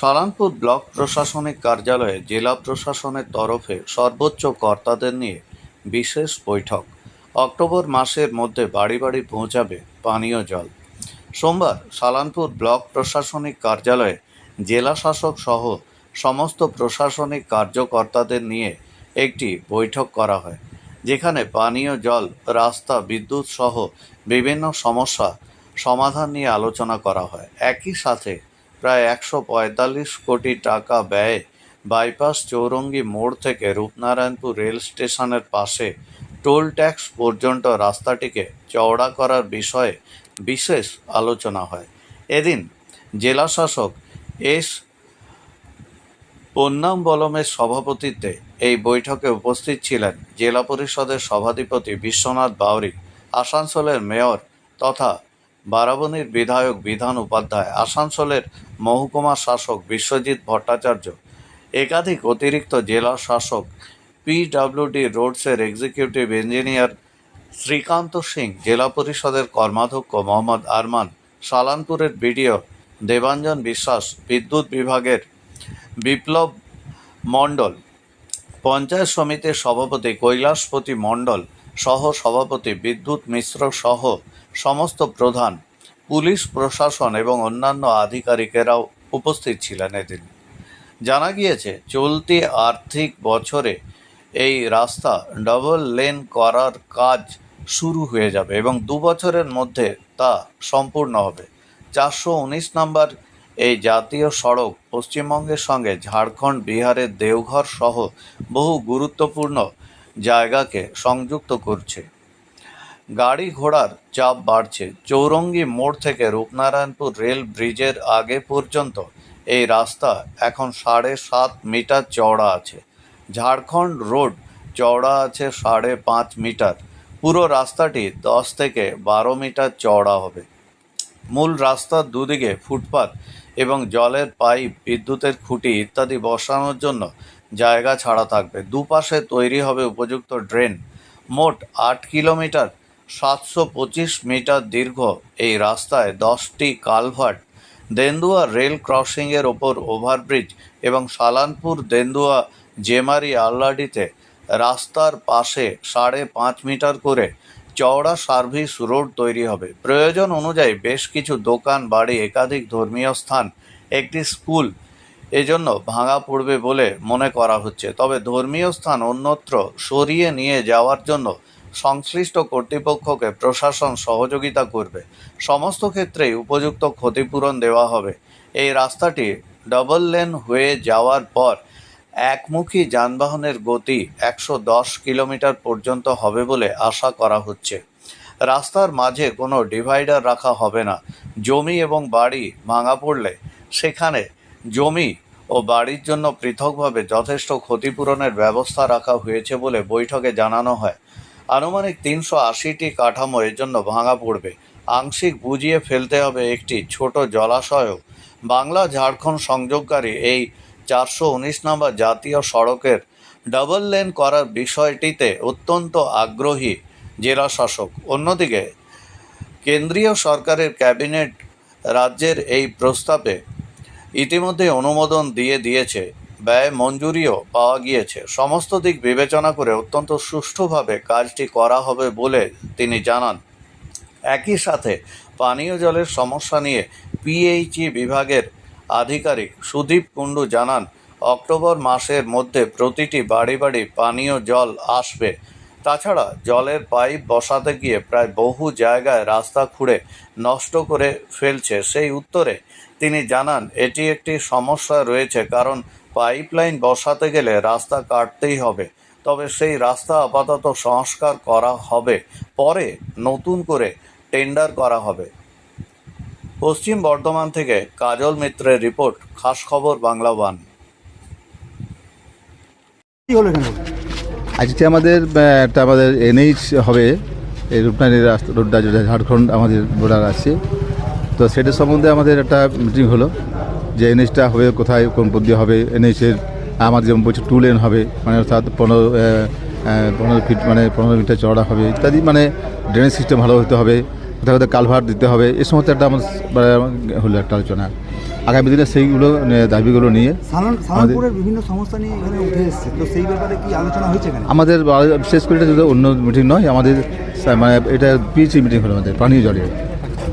Salanpur block প্রশাসনিক কার্যালয়ে জেলা প্রশাসনের তরফে সর্বোচ্চ কর্তাদের নিয়ে বিশেষ বৈঠক। অক্টোবর মাসের মধ্যে বাড়ি বাড়ি পৌঁছাবে পানীয় জল। সোমবার সালানপুর ব্লক প্রশাসনিক কার্যালয়ে জেলা শাসক সহ সমস্ত প্রশাসনিক কার্যকর্তাদের নিয়ে একটি বৈঠক করা হয়, যেখানে পানীয় জল, রাস্তা, বিদ্যুৎ সহ বিভিন্ন সমস্যা সমাধান নিয়ে আলোচনা করা হয়। একই সাথে প্রায় একশো পঁয়তাল্লিশ কোটি টাকা ব্যয়ে বাইপাস চৌরঙ্গি মোড় থেকে রূপনারায়ণপুর রেল স্টেশনের পাশে টোল ট্যাক্স পর্যন্ত রাস্তাটিকে চওড়া করার বিষয়ে বিশেষ আলোচনা হয়। এদিন জেলা শাসক এস পন্নামবলমের সভাপতিত্বে এই বৈঠকে উপস্থিত ছিলেন জেলা পরিষদের সভাধিপতি বিশ্বনাথ বাউরি, আসানসোলের মেয়র তথা বারাবণীর বিধায়ক, বিধান উপাধ্যায়, আসানসোলের মহকুমা শাসক বিশ্বজিৎ ভট্টাচার্য, একাধিক অতিরিক্ত জেলা শাসক পিডব্লিউডি রোডসের এক্সিকিউটিভ ইঞ্জিনিয়ার শ্রীকান্ত সিং, জেলা পরিষদের কর্মাধ্যক্ষ মোহাম্মদ আরমান, সালানপুরের বিডিও দেবাঞ্জন বিশ্বাস, বিদ্যুৎ বিভাগের বিপ্লব মণ্ডল, পঞ্চায়েত সমিতির সভাপতি কৈলাসপতি মণ্ডল সহ সভাপতি বিদ্যুৎ মিশ্র সহ সমস্ত প্রধান, পুলিশ প্রশাসন এবং অন্যান্য আধিকারিকেরাও উপস্থিত ছিলেন এদিন। জানা গিয়েছে, চলতি আর্থিক বছরে এই রাস্তা ডবল লেন করার কাজ শুরু হয়ে যাবে এবং দু বছরের মধ্যে তা সম্পূর্ণ হবে। চারশো উনিশ নম্বর এই জাতীয় সড়ক পশ্চিমবঙ্গের সঙ্গে ঝাড়খণ্ড, বিহারের দেওঘর সহ বহু গুরুত্বপূর্ণ জায়গাকে সংযুক্ত করছে। গাড়ি ঘোড়ার চাপ বাড়ছে। চৌরঙ্গি মোড় থেকে রূপনারায়ণপুর রেল ব্রিজের আগে পর্যন্ত এই রাস্তা এখন সাড়ে সাত মিটার চওড়া আছে। ঝাড়খণ্ড রোড চওড়া আছে সাড়ে পাঁচ মিটার। পুরো রাস্তাটি দশ থেকে বারো মিটার চওড়া হবে। মূল রাস্তার দুদিকে ফুটপাত এবং জলের পাইপ, বিদ্যুতের খুঁটি ইত্যাদি বসানোর জন্য জায়গা ছাড়া থাকবে। দুপাশে তৈরি হবে উপযুক্ত ড্রেন। মোট আট কিলোমিটার, সাতশো পঁচিশ মিটার দীর্ঘ এই রাস্তায় দশটি কালভার্ট, দেন্দুয়া রেল ক্রসিংয়ের ওপর ওভারব্রিজ এবং সালানপুর, দেন্দুয়া, জেমারি, আল্লাডিতে রাস্তার পাশে সাড়ে পাঁচ মিটার করে চওড়া সার্ভিস রোড তৈরি হবে। প্রয়োজন অনুযায়ী বেশ কিছু দোকান, বাড়ি, একাধিক ধর্মীয় স্থান, একটি স্কুল এজন্য ভাঙা পড়বে বলে মনে করা হচ্ছে। তবে ধর্মীয় স্থান অন্যত্র সরিয়ে নিয়ে যাওয়ার জন্য সংশ্লিষ্ট কর্তৃপক্ষকে প্রশাসন সহযোগিতা করবে। সমস্ত ক্ষেত্রেই উপযুক্ত ক্ষতিপূরণ দেওয়া হবে। এই রাস্তাটি ডবল লেন হয়ে যাওয়ার পর একমুখী যানবাহনের গতি একশো দশ কিলোমিটার পর্যন্ত হবে বলে আশা করা হচ্ছে। রাস্তার মাঝে কোনো ডিভাইডার রাখা হবে না। জমি এবং বাড়ি ভাঙা পড়লে সেখানে জমি ও বাড়ির জন্য পৃথকভাবে যথেষ্ট ক্ষতিপূরণের ব্যবস্থা রাখা হয়েছে বলে বৈঠকে জানানো হয়। আনুমানিক তিনশো আশিটি কাঠামো এর জন্য ভাঙা পড়বে। আংশিক বুঝিয়ে ফেলতে হবে একটি ছোট জলাশয়ও। বাংলা ঝাড়খণ্ড সংযোগকারী এই চারশো উনিশ নম্বর জাতীয় সড়কের ডাবল লেন করার বিষয়টিতে অত্যন্ত আগ্রহী জেলা শাসক। অন্যদিকে, কেন্দ্রীয় সরকারের ক্যাবিনেট রাজ্যের এই প্রস্তাবে ইতিমধ্যে অনুমোদন দিয়ে দিয়েছে, ব্যয় মঞ্জুরিও পাওয়া গিয়েছে। সমস্ত দিক বিবেচনা করে অত্যন্ত সুষ্ঠুভাবে কাজটি করা হবে বলে তিনি জানান। একই সাথে পানীয় জলের সমস্যা নিয়ে পিএইচই বিভাগের আধিকারিক সুদীপ কুণ্ডু জানান, অক্টোবর মাসের মধ্যে প্রতিটি বাড়ি বাড়ি পানীয় জল আসবে। তাছাড়া জলের পাইপ বসাতে গিয়ে প্রায় বহু জায়গায় রাস্তা খুঁড়ে নষ্ট করে ফেলছে। সেই উত্তরে তিনি জানান, এটি একটি সমস্যা রয়েছে কারণ পাইপলাইন বসাতে গেলে রাস্তা কাটতেই হবে। তবে সেই রাস্তা আপাতত সংস্কার করা হবে। পরে নতুন করে টেন্ডার করা হবে। পশ্চিম বর্ধমান থেকে কাজল মিত্রের রিপোর্ট, খাস খবর বাংলা ওয়ান। আজকে আমাদের একটা আমাদের এনএইচ হবে এই রূপনারী রাস্তা রোডটা যেটা ঝাড়খণ্ড আমাদের বর্ডার আছে। তো সেটার সম্বন্ধে আমাদের একটা মিটিং হলো যে এনএইচটা হবে কোথায় কোন পদ্ধতি হবে এনএইচের আমাদের যেমন বলছে টু লেন হবে মানে অর্থাৎ পনেরো পনেরো ফিট মানে পনেরো মিটার চড়া হবে ইত্যাদি মানে ড্রেনেজ সিস্টেম ভালো হতে হবে কোথায় কোথায় কালভার দিতে হবে এই সমস্ত একটা আমাদের মানে, হলো একটা আলোচনা। আগামী দিনে সেইগুলো দাবিগুলো নিয়ে সালানপুরের বিভিন্ন সমস্যা নিয়ে এখানে উঠে এসেছে। তো সেই ব্যাপারে কি আলোচনা হয়েছে এখানে? আমাদের বিশেষ করে এটা অন্য মিটিং নয় আমাদের মানে এটা পিএইচি মিটিং হলো আমাদের পানীয় জলের।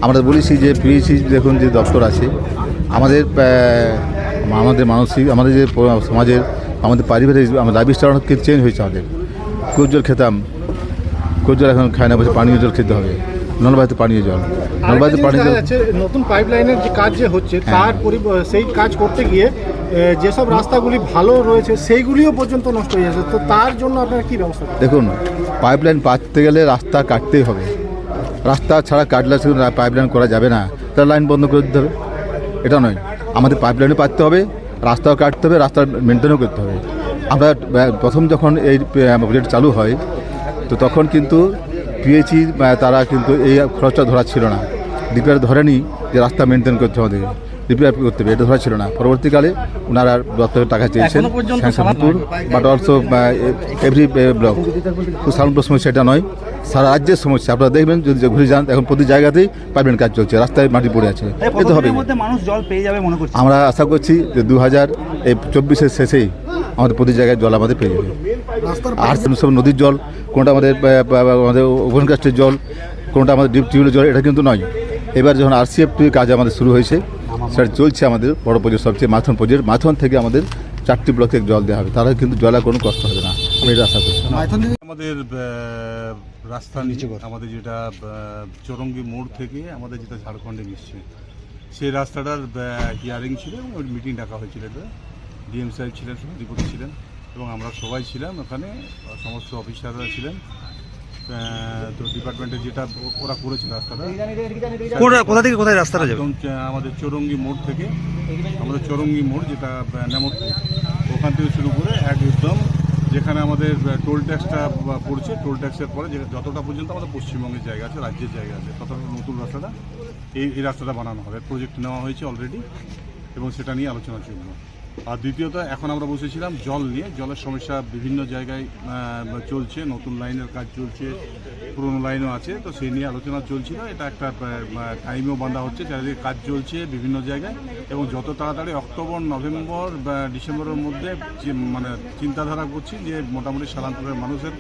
আমরা বলেছি যে পিএইচি দেখুন যে দপ্তর আছে আমাদের আমাদের মানসিক আমাদের যে সমাজের আমাদের পারিবারিক আমাদের লাইফ স্টাইল অনেক চেঞ্জ হয়েছে আমাদের। কুয়োর জল খেতাম কুয়োর জল এখন খায় না বলছে পানীয় জল খেতে হবে। নলবাড়িতে পানীয় জল। নলবাড়িতে পানীয় জল। নতুন পাইপলাইনের যে কাজ যে হচ্ছে হ্যাঁ। তার সেই কাজ করতে গিয়ে যেসব রাস্তাগুলি ভালো রয়েছে সেইগুলিও পর্যন্ত নষ্ট হয়ে যাচ্ছে। তো তার জন্য আপনার কি ব্যবস্থা? দেখুন পাইপলাইন পাততে গেলে রাস্তা কাটতেই হবে। রাস্তা ছাড়া কাটলে শুধু পাইপলাইন করা যাবে না। তার লাইন বন্ধ করে দিতে হবে। এটা নয়। আমাদের পাইপলাইনও পাততে হবে রাস্তাও কাটতে হবে রাস্তা মেনটেনও করতে হবে। আমরা প্রথম যখন এই প্রজেক্ট চালু হয় তো তখন কিন্তু পিএইচি তারা কিন্তু এই খরচটা ধরা ছিল না। রিপেয়ার ধরেনি যে রাস্তা মেনটেন করতে হবে। আমাদের রিপেয়ার করতে হবে এটা ধরা ছিল না। পরবর্তীকালে ওনারা দপ্তরে টাকা চেয়েছেন। বাট অলসো এভরি ব্লক শুধু সালনপুর সমস্যা এটা নয়। সারা রাজ্যের সমস্যা। আপনারা দেখবেন যদি ঘুরে যান এখন প্রতি জায়গাতেই পাইপলাইন কাজ চলছে রাস্তায় মাটি পড়ে আছে। এতে হবে মানুষ জল পেয়ে যাবে মনে করছি। আমরা আশা করছি যে দু হাজার এই চব্বিশের শেষেই আমাদের প্রতি জায়গায় জল আমাদের পেয়ে যাবে। আর সব নদীর জল কোনটা আমাদের আমাদের ওভেন কাস্টের জল কোনটা আমাদের ডিপ টিউবের জল এটা কিন্তু নয়। এবার যখন আরসিএফ কাজ আমাদের শুরু হয়েছে সেটা চলছে আমাদের বড় প্রজেক্ট সবচেয়ে মাথন প্রজেক্ট মাথন থেকে আমাদের চারটি ব্লকে জল দেওয়া হবে। তারা কিন্তু জলে কোনো কষ্ট হবে না। আমি এটা আশা করছি। আমাদের রাস্তা নিচে আমাদের যেটা চৌরঙ্গি মোড় থেকে আমাদের যেটা ঝাড়খণ্ডে মিশছে। সেই রাস্তাটার হিয়ারিং ছিল এবং ওই মিটিং ডাকা হয়েছিল। এটা ডিএম সাহেব ছিলেন সভাধিপতি ছিলেন এবং আমরা সবাই ছিলাম ওখানে। সমস্ত অফিসাররা ছিলেন। তো ডিপার্টমেন্টে যেটা ওরা করেছে রাস্তাটা। কোথা- থেকে কোথায় রাস্তাটা যাবে? আমাদের চৌরঙ্গি মোড় থেকে আমাদের চৌরঙ্গি মোড় যেটা নেমতপুর ওখান থেকে শুরু করে একদম যেখানে আমাদের টোল ট্যাক্সটা পড়ছে টোল ট্যাক্সের পরে যতটা পর্যন্ত আমাদের পশ্চিমবঙ্গের জায়গা আছে, রাজ্যের জায়গা আছে, ততটা নতুন রাস্তাটা এই এই রাস্তাটা বানানো হবে। প্রজেক্ট নেওয়া হয়েছে অলরেডি এবং সেটা নিয়ে আলোচনা চলবে। আর দ্বিতীয়ত, এখন আমরা বসেছিলাম জল নিয়ে। জলের সমস্যা বিভিন্ন জায়গায় চলছে, নতুন লাইনের কাজ চলছে, পুরনো লাইনও আছে, তো সেই নিয়ে আলোচনা চলছিল। এটা একটা টাইমও বাঁধা হচ্ছে, চারিদিকে কাজ চলছে বিভিন্ন জায়গায়। এবং যত তাড়াতাড়ি অক্টোবর, নভেম্বর বা ডিসেম্বরের মধ্যে মানে চিন্তাধারা করছি যে, মোটামুটি সালান্তরের মানুষের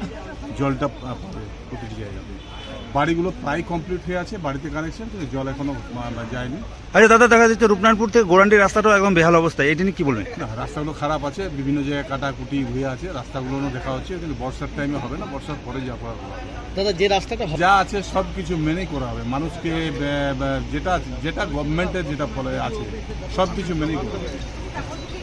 জলটা পাবে প্রতিটি জায়গাতে। বাড়িগুলো প্রায় কমপ্লিট হয়ে আছে বাড়িতে কানেকশন কিন্তু জল এখনও যায়নি। আচ্ছা দাদা দেখা যাচ্ছে রূপনারায়ণপুর থেকে গোরান্ডি রাস্তাটাও একদম বেহাল অবস্থা। এটা নিয়ে কি বলবেন? না রাস্তাগুলো খারাপ আছে বিভিন্ন জায়গায় কাটাকুটি হয়ে আছে রাস্তাগুলো দেখা হচ্ছে কিন্তু বর্ষার টাইমে হবে না বর্ষার পরে যা করা হবে। দাদা যে রাস্তাটা যা আছে সব কিছু মেনেই করা হবে। মানুষকে যেটা যেটা গভর্নমেন্টের যেটা বলে আছে সব কিছু মেনেই করা হবে।